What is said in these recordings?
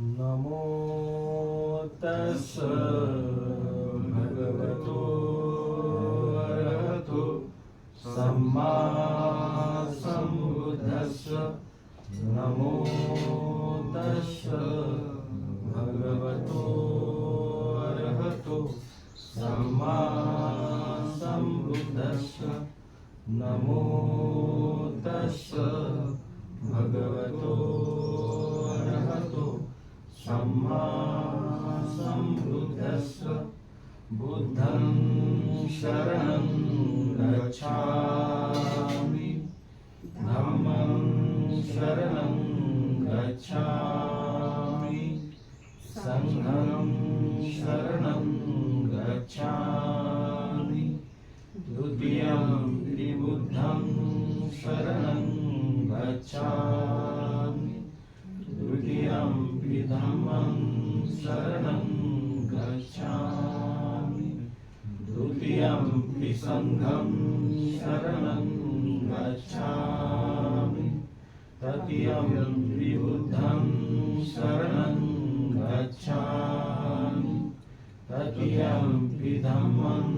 नमो तस् भगवतो अरहतो। सम्मा सम्बुद्धस्य नमो तस् बुद्धं शरणं गच्छामि। धम्मं शरणं गच्छामि। सङ्घं शरणं गच्छामि। द्वितीयं बुद्धं शरणं गच्छामि सङ्घं शरणं गच्छामि। तृतीयं विबुद्धं शरणं गच्छामि। तृतीयं विधमं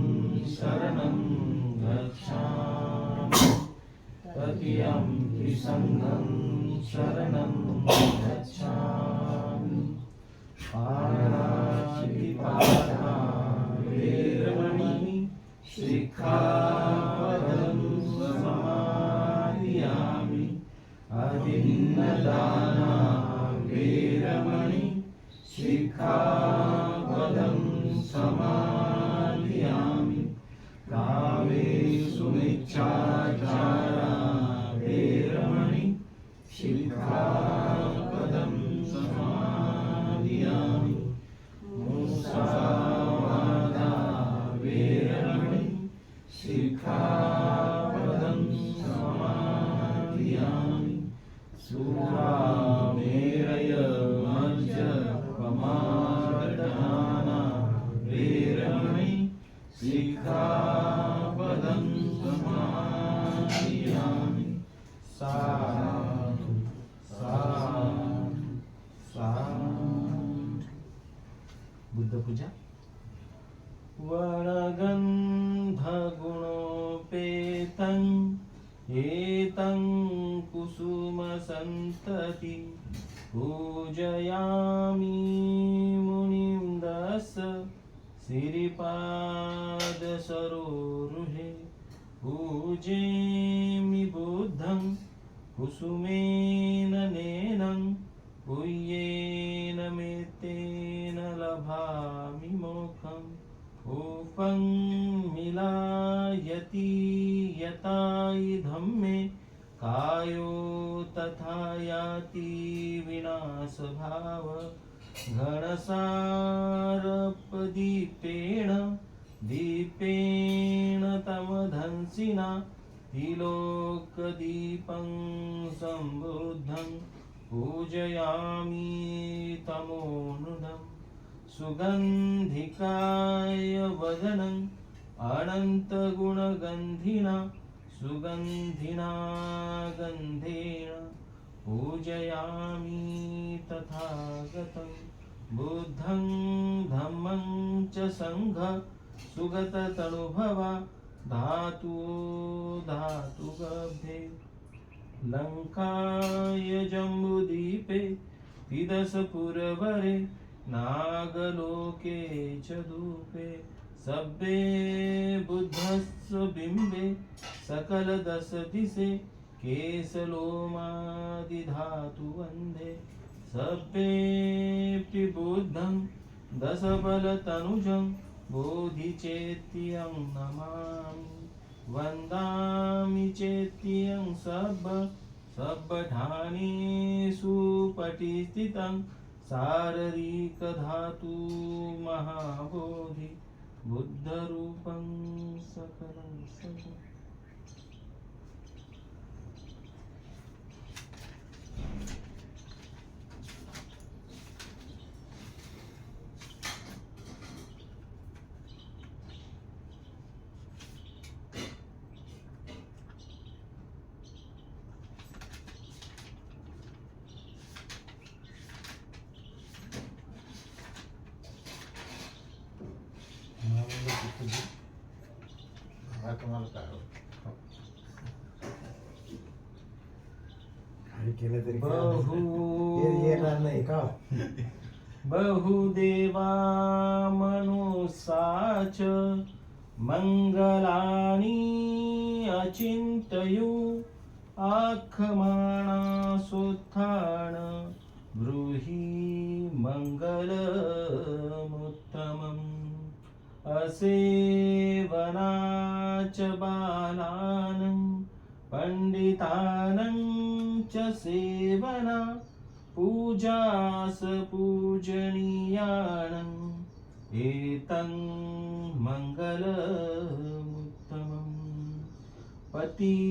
शरणं गच्छामि। तृतीयं विसङ्घं शरणं गच्छामि। पाणातिपाता शिखावदं समाधियामि अभिन्नदाना शिखापदं समादियामि साधु साधु साधु। बुद्धपूजा। वणगन्धगुणोपेतं एतं कुसुमसन्तति। पूजयामि मुनिं सरोरुहे पूजे पूजेमि बुद्धं कुसुमेन नेनं पूयेन मेतेन लभामि मोखं ऊपं मिलायति यतायि मे कायो तथा याति विनाशभाव। घनसारपदीपेण तिलोकदीपं सम्बुद्धं पूजयामि तमोनुदं सुगन्धिकाय वदनम् अनन्तगुणगन्धिना सुगन्धिना गन्धेन पूजयामि तथागतं बुद्धं धम्मं च सङ्घ सुगततनुभवा धातु धातुगभे लङ्काय जम्बुदीपे पिदसपुरवरे नागलोके च धूपे सब्बे बुद्धस्य बिम्बे दिसे केसलोमादि धातु वन्दे। सब्बेऽपि बुद्धं दशबलतनुजं बोधिचेत्यं नमामि वन्दामि चेत्यं सब सब्बठानेषु पटिस्थितं शारीरिकधातु महाबोधि बुद्धरूपं सकलं सकम् तुम्हाला काय काही केलं तरी काय बहु. येणार नाही का? बहुदेवा मनुसाच मंगलानि अचिन्तयु आखमाणा सोत्थान ब्रूहि मङ्गलमुत्तमम् असेवनाच बालानं पण्डितानं च सेवना पूजास पूजनीयाणम् एतं मङ्गलमुत्तमम् पतिरूपदेशवासो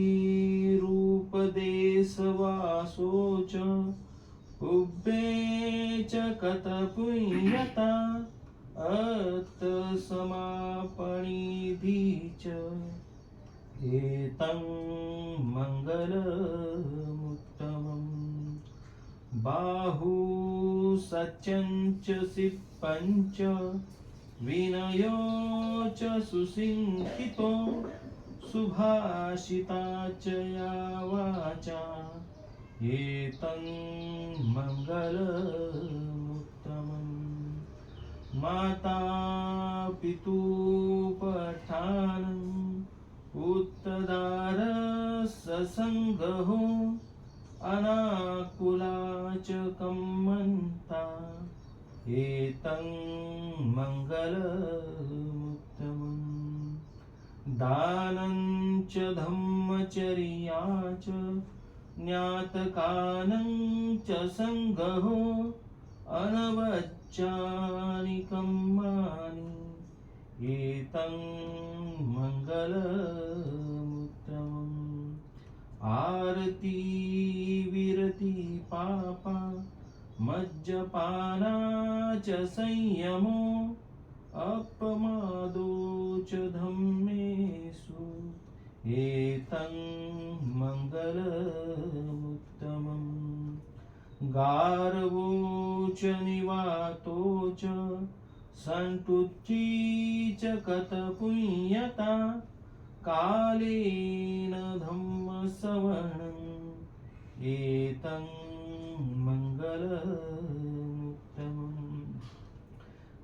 च उब्बे च कतपुण्यता अत्तसमापणिधि च एतं मङ्गलमुत्तमम्। बाहु सच्यञ्च सिप्पञ्च विनयो च सुसिंहितो सुभाषिता च या वाचा एतं मङ्गलम् माता पितुपठानम् उत्तदारससङ्गहो अनाकुला च कम्मन्ता एतं मङ्गलमुत्तमम् दानं च धम्मचर्या च ज्ञातकानं च सङ्गहो अनवच्चानि कम्मानि एतं मङ्गलमुत्तमम् आरती विरति पापा मज्जपाना च संयमो अपमादो च धम्मेषु। एतं गारवोच निवातोच च निवातो च कतपुण्यता कालेन धम्मसवणम् एतं मङ्गल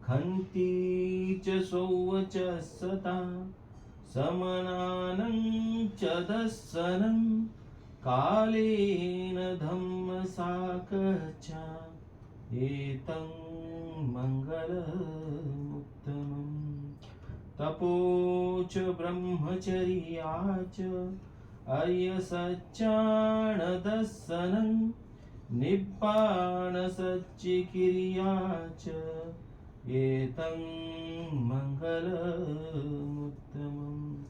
खन्ति च सौवच सता समनानं च दस्सनम् कालेन धम्मसाकच एतं मङ्गलमुत्तमम्। तपो च ब्रह्मचर्या च अर्यसच्चाणदस्सनं निब्बाणसच्चिकिर्या च एतं मङ्गलमुत्तमम्।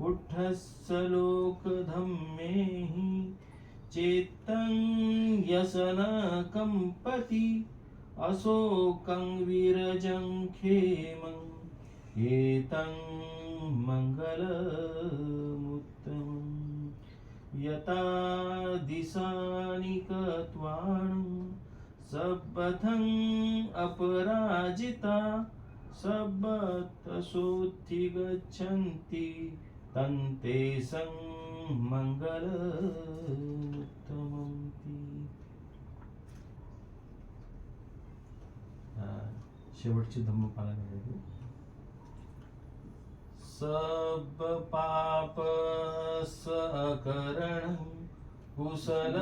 उठस्सलोकधम्मेहि चेत्तं यसनकम्पति अशोकं विरजं खेमम् एतं मङ्गलमुत्तमम् यता दिशानि सबथं अपराजिता सबतसोत्थि गच्छन्ति तन्ते सं मङ्गलमुत्तमम् शेवटची धम्मपाला करायची सब पाप सकरण कुशल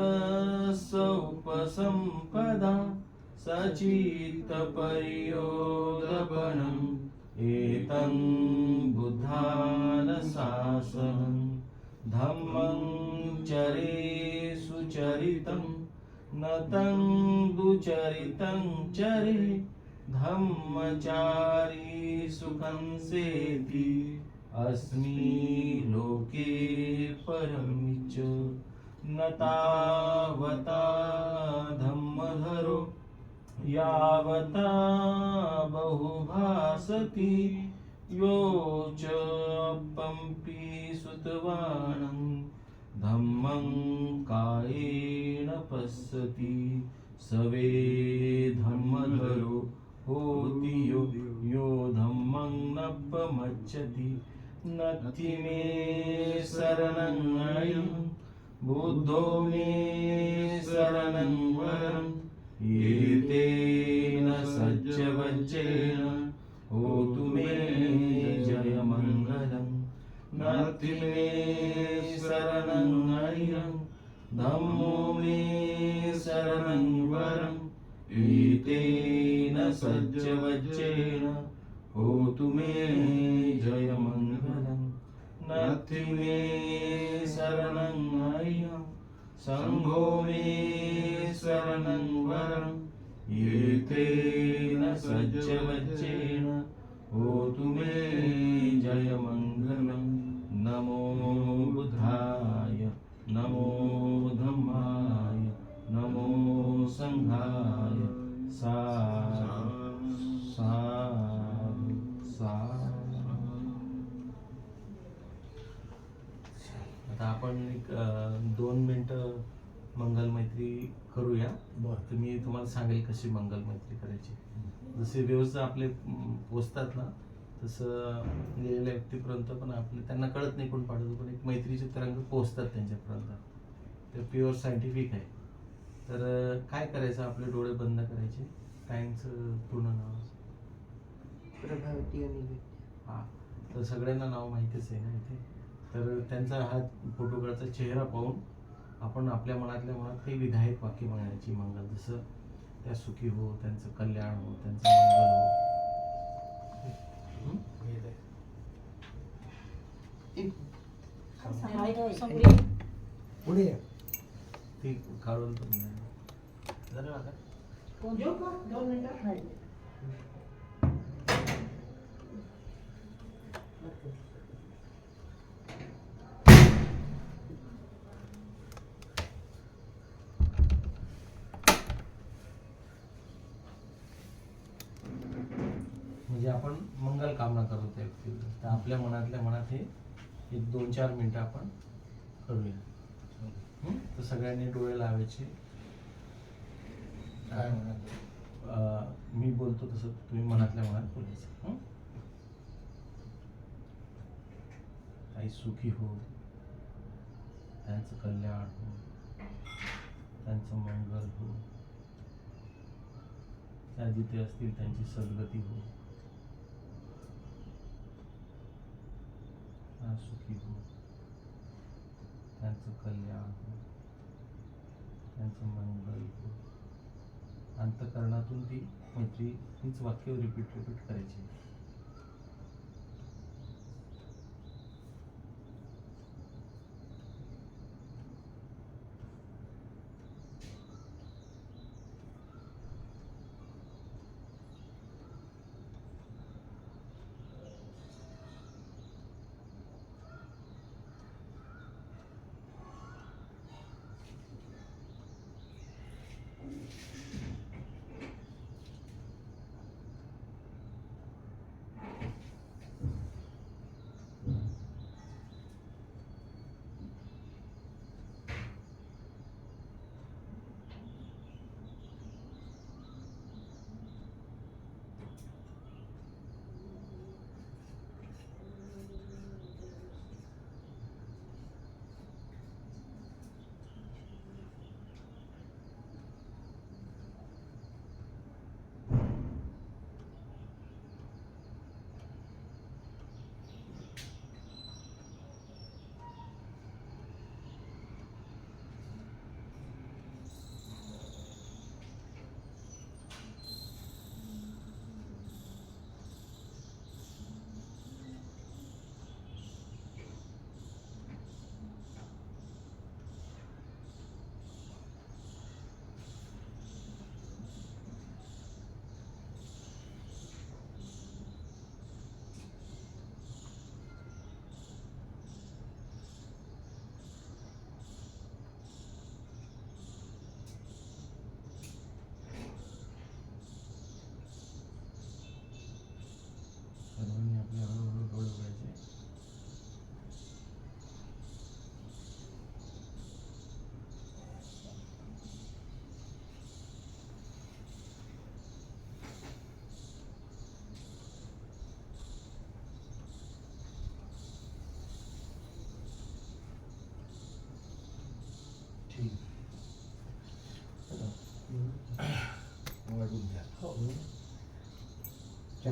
सौपसंपदा सचित परियोदपनम् एतं बुद्धानशासनं धम्मं चरे सुचरितं न तं दुचरितं चरे धम्मचारी सुखं सेति अस्मि लोके परमिच न तावता धम्मधरो। यावता बहुभासति यो च पम्पि सुतवाणं धम्मं कायेन पश्यति। सवे धम्मधरो होति यो यो धम्मं नपमच्छति नत्थि मे शरणं बुद्धो मे शरणं वरम् एतेन सज्जवज्जेन होतु मे जयमङ्गलम्। नति मे शरणं अयं धम्मो मे शरणं वरम् एतेन सज्जवज्जेन होतु मे जयमङ्गलम्। नति मे शरणं अयं सङ्घो मे शरणं वरं एतेन सज्जवज्जेन होतु मे जयमङ्गलं। नमो आता आपण एक दोन मिनिटं मंगल मैत्री करूया. बरं. तर मी तुम्हाला सांगेल कशी मंगल मैत्री करायची. जसे व्यवस्था आपले पोचतात ना तसं लिहिलेल्या व्यक्तीपर्यंत पण आपले त्यांना कळत नाही कोण पाठवतो पण एक मैत्रीचे तरंग पोचतात त्यांच्यापर्यंत. ते प्युअर सायंटिफिक आहे. तर काय करायचं? आपले डोळे बंद करायचे. टाईमचं पूर्ण नाव. प्रभावती आणि हा. तर सगळ्यांना नाव माहितीच आहे ना इथे. तर त्यांचा हा फोटोग्राफचा चेहरा पाहून आपण आपल्या मनातल्या मनात काही विधायक वाक्य म्हणायची मंगल जसं त्या सुखी हो त्यांचं कल्याण हो त्यांचं मंगल हो? पुढे. ती काढून? म्हणजे आपण मंगल कामना करतो तर आपल्या मनातल्या मनात हे एक दोन चार मिनिटं आपण करूया? तर सगळ्यांनी डोळे लावायचे. काय मी बोलतो तसं तुम्ही मनातल्या मनात बोलायचं. हं? आई सुखी हो. त्यांचं कल्याण हो. त्यांचं मंगल हो. त्या जिथे असतील त्यांची सद्गती हो. त्यांना सुखी हो त्यांचं कल्याण हो त्यांचं मंगल हो अंतकरणातून ती मैत्री हीच वाक्य रिपीट रिपीट करायची.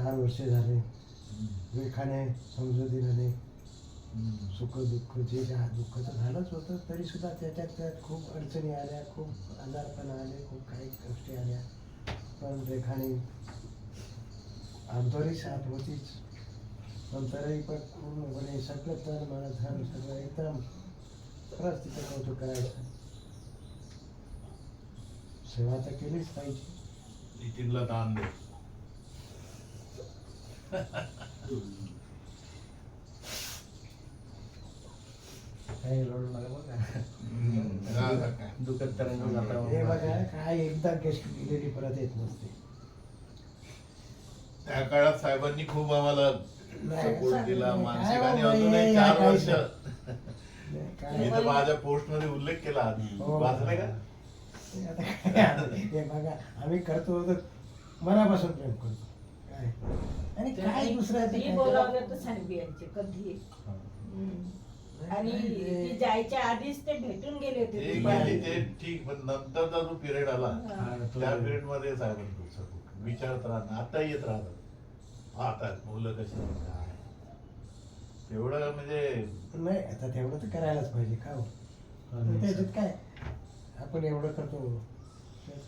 चार वर्ष झाले. रेखाने समजुतीने सुख दुःख जे जे दुःख तर झालंच होतं. तरी सुद्धा त्याच्यात त्यात खूप अडचणी आल्या खूप आजारपण आले खूप काही गोष्टी आल्या. पण रेखाने आमतोरी साथ होतीच. पण तरी पण पूर्णपणे सगळं तर मला धन सगळं एकदम खरंच तिथं कौतुक करायचं. सेवा तर केलीच पाहिजे. नितीनला दान दे. काही रडू नका बघा झालं काय? दुखत तरंग जाता हे बघा काय एकदा गेस्ट परत येत नसते त्या काळात साहेबांनी खूप आम्हाला सपोर्ट नाही. मानसिक आणि अजून एक चार वर्ष मी तर माझ्या पोस्टमध्ये उल्लेख केला हो. वाचले का? हे बघा आम्ही करतो तर मनापासून प्रेम करतो काय आणि काय कधी काय बोलावलं तर सांगते यांचे कधी आणि ती ते- जायच्या आधीच ते भेटून गेले होते ते. गेली ते ठीक पण नंतरचा जो पिरियड आला हा. त्या पिरियडमध्ये साहेबांनी. विचारत राहणार आता येत राहतात आता मुलं कशी आहेत, काय एवढं म्हणजे नाही आता तेवढं तर करायलाच पाहिजे का हो? त्याच्यात काय आपण एवढं करतो त्यात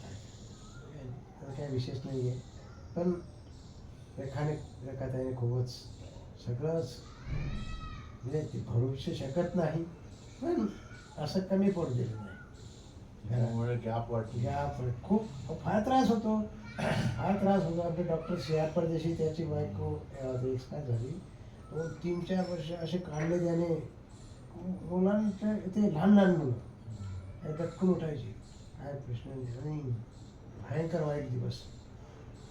काय? विशेष नाही आहे पण रेखाने रेखाताईने खूपच सगळंच म्हणजे भविष्य शकत नाही पण असं कमी पडू दिलं नाही. त्यामुळे गॅप वाटली या पण खूप फार त्रास होतो. फार त्रास होतो. आपले डॉक्टर सी आर परदेशी त्याची बायको एक्सपायर झाली. तो तीन चार वर्ष असे काढले त्याने. मुलांच्या ते लहान लहान मुलं. ते गटकून उठायचे. काय प्रश्न नाही. आणि भयंकर वाईट दिवस.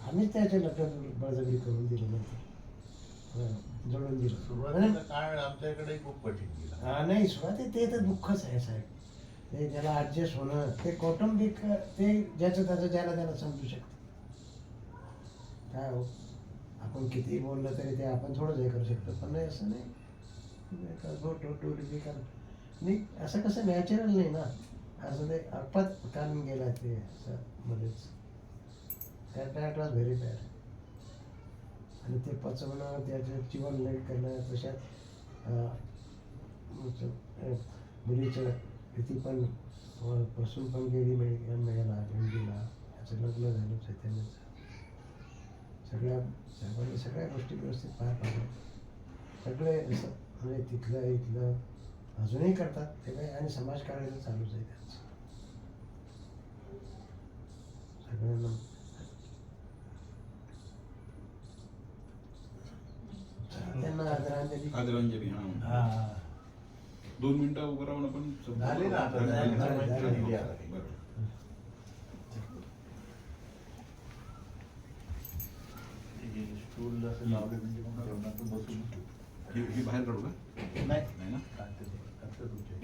आम्हीच त्याचे लग्न बळजबरी करून दिले नंतर हं, जोडून दिलं. सुरुवातीचा काळ आमच्याकडे खूप कठीण गेला. हा नाही सुरुवातीत ते तर दुःखच आहे साहेब. ते ज्याला ऍडजस्ट होणं ते कौटुंबिक ते ज्याचं त्याचं ज्याला त्याला समजू शकतं. काय हो? आपण कितीही बोललं तरी ते आपण थोडंच हे करू शकतो पण नाही असं नाही. नाही असं कसं नॅचरल नाही ना. असं ते आपत काढून गेला ते असं मध्येच. त्या वॉज व्हेरी बॅड आणि ते पचवणं त्याचं जीवन लेट करणं तशात मुलीचं भीती पण बसून पण गेली मेडिकल मिळाला भेंडीला याचं लग्न झालं चैतन्याचं. सगळ्या साहेबांनी सगळ्या गोष्टी व्यवस्थित पार पाडल्या. सगळे असं म्हणजे तिथलं इथलं अजूनही करतात ते काही आणि समाजकार्य चालूच आहे त्यांचं. सगळ्यांना आदरांजली हा हा. दोन मिनिटं उभं राहून आपण झाली ना आता, झाली, झाली, झाली. दिली आता. बरोबर. हे स्टूल असं लावलं म्हणजे मग जेवणाचं बसून ही ही बाहेर काढू का नाही नाही ना आता तुमच्या-